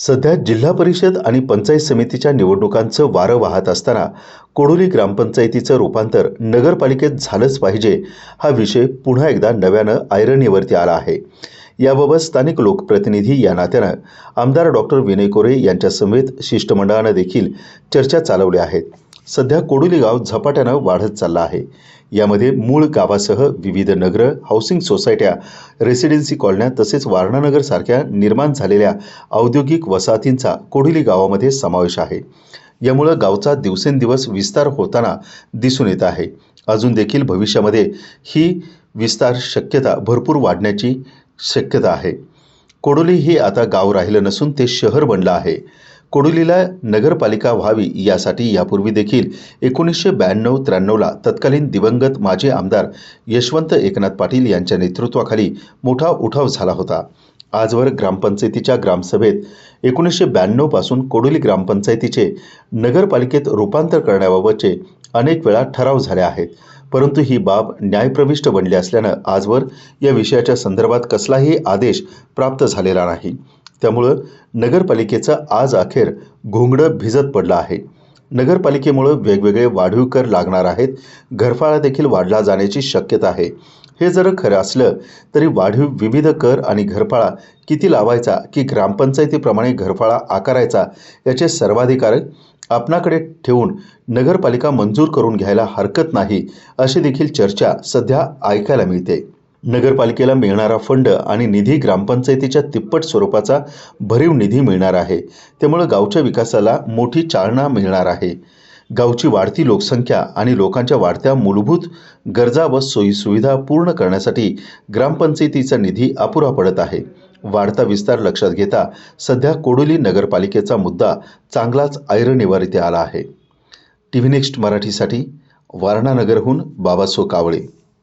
सध्या जिल्हा परिषद आणि पंचायत समितीच्या निवडणुकांचं वारं वाहत असताना कोडोली ग्रामपंचायतीचं रूपांतर नगरपालिकेत झालंच पाहिजे हा विषय पुन्हा एकदा नव्यानं ऐरणीवरती आला आहे. याबाबत स्थानिक लोकप्रतिनिधी या नात्यानं आमदार डॉक्टर विनय कोरे यांच्यासमवेत शिष्टमंडळानं देखील चर्चा चालवल्या आहेत. सध्या कोडोली गाव झपाट्यानं वाढत चाललं आहे. यामध्ये मूळ गावासह विविध नगरं हाऊसिंग सोसायट्या रेसिडेन्सी कॉलन्या तसेच वारणानगरसारख्या निर्माण झालेल्या औद्योगिक वसाहतींचा कोडोली गावामध्ये समावेश आहे. यामुळं गावचा दिवसेंदिवस विस्तार होताना दिसून येत आहे. अजून देखील भविष्यामध्ये ही विस्तार शक्यता भरपूर वाढण्याची शक्यता आहे. कोडोली हे आता गाव राहिलं नसून ते शहर बनलं आहे. कोडोलीला नगरपालिका व्हावी यासाठी यापूर्वी देखील एकोणीसशे ब्याण्णव त्र्याण्णवला तत्कालीन दिवंगत माजी आमदार यशवंत एकनाथ पाटील यांच्या नेतृत्वाखाली मोठा उठाव झाला होता. आजवर ग्रामपंचायतीच्या ग्रामसभेत एकोणीसशे ब्याण्णवपासून कोडोली ग्रामपंचायतीचे नगरपालिकेत रूपांतर करण्याबाबतचे अनेक वेळा ठराव झाले आहेत. परंतु ही बाब न्यायप्रविष्ट बनली असल्यानं आजवर या विषयाच्या संदर्भात कसलाही आदेश प्राप्त झालेला नाही. त्यामुळं नगरपालिकेचं आज अखेर घोंगडं भिजत पडलं आहे. नगरपालिकेमुळं वेगवेगळे वाढीव कर लागणार आहेत. घरफाळा देखील वाढला जाण्याची शक्यता आहे. हे जर खरं असलं तरी वाढीव विविध कर आणि घरफाळा किती लावायचा की ग्रामपंचायतीप्रमाणे घरफाळा आकारायचा याचे सर्वाधिकार आपणाकडे ठेवून नगरपालिका मंजूर करून घ्यायला हरकत नाही अशी देखील चर्चा सध्या ऐकायला मिळते. नगरपालिकेला मिळणारा फंड आणि निधी ग्रामपंचायतीच्या तिप्पट स्वरूपाचा भरीव निधी मिळणार आहे. त्यामुळं गावच्या विकासाला मोठी चालना मिळणार आहे. गावची वाढती लोकसंख्या आणि लोकांच्या वाढत्या मूलभूत गरजा व सोयीसुविधा पूर्ण करण्यासाठी ग्रामपंचायतीचा निधी अपुरा पडत आहे. वाढता विस्तार लक्षात घेता सध्या कोडोली नगरपालिकेचा मुद्दा चांगलाच ऐरणीवर इथे आला आहे. टी व्ही नेक्स्ट मराठीसाठी वारणानगरहून बाबासो कावळे.